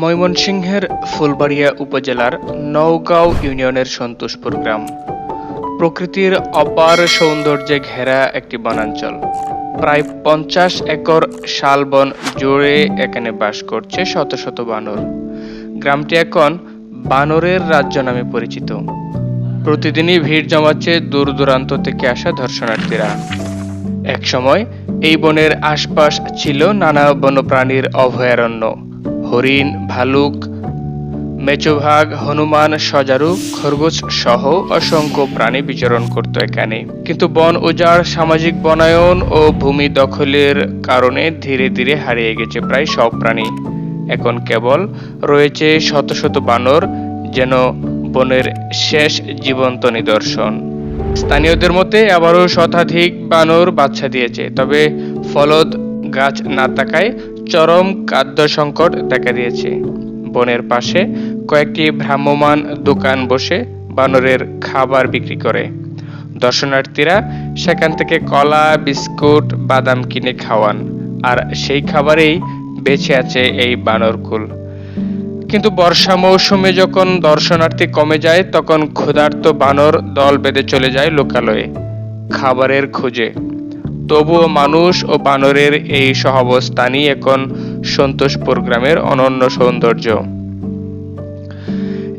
ময়মনসিংহের ফুলবাড়িয়া উপজেলার নওগাঁও ইউনিয়নের সন্তোষপুর গ্রাম। প্রকৃতির অপার সৌন্দর্যে ঘেরা একটি বনাঞ্চল। প্রায় পঞ্চাশ একর শালবন জুড়ে এখানে বাস করছে শত শত বানর। গ্রামটি এখন বানরের রাজ্য নামে পরিচিত। প্রতিদিনই ভিড় জমাচ্ছে দূর দূরান্ত থেকে আসা দর্শনার্থীরা। একসময় এই বনের আশপাশ ছিল নানা বন্যপ্রাণীর অভয়ারণ্য। হরিণ, ভালুক, মেচোভাগ, হনুমান সজারু খরগোশ সহ অসংখ্য প্রাণী বিচরণ করত এখানে। কিন্তু বন উজাড়, সামাজিক বনায়ন ও ভূমি দখলের কারণে ধীরে ধীরে হারিয়ে গেছে প্রায় সব প্রাণী। এখন কেবল রয়েছে শত শত বানর যেন বনের শেষ জীবন্ত নিদর্শন। স্থানীয়দের মতে আবারও শতাধিক বানর বাচ্চা দিয়েছে, তবে ফলদ গাছ না থাকায় চরম খাদ্য সংকট দেখা দিয়েছে। বনের পাশে কয়েকটি ভ্রাম্যমাণ দোকান বসে বানরের খাবার বিক্রি করে। দর্শনার্থীরা সেখান থেকে কলা, বিস্কুট, বাদাম কিনে খাওয়ান, আর সেই খাবারেই বেঁচে আছে এই বানরকুল কিন্তু বর্ষা মৌসুমে যখন দর্শনার্থী কমে যায়, তখন ক্ষুধার্ত বানর দল বেঁধে চলে যায় লোকালয়ে। খাবারের খোঁজে তবুও মানুষ ও বানরের এই সহাবস্থানই এখন সন্তোষপুর গ্রামের অনন্য সৌন্দর্য।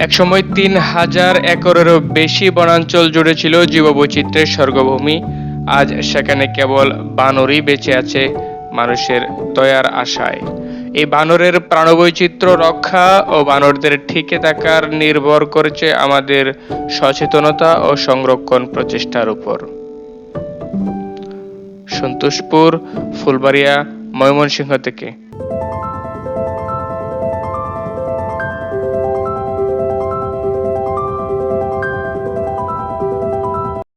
একসময় তিন হাজার একরেরও বেশি বনাঞ্চল জুড়ে ছিল জীববৈচিত্র্যের স্বর্গভূমি। আজ সেখানে কেবল বানরই বেঁচে আছে মানুষের দয়ার আশায়। এই বানরের প্রাণবৈচিত্র্য রক্ষা ও বানরদের ঠিকে থাকার নির্ভর করছে আমাদের সচেতনতা ও সংরক্ষণ প্রচেষ্টার উপর। সন্তোষপুর ফুলবাড়িয়া ময়মনসিংহ থেকে।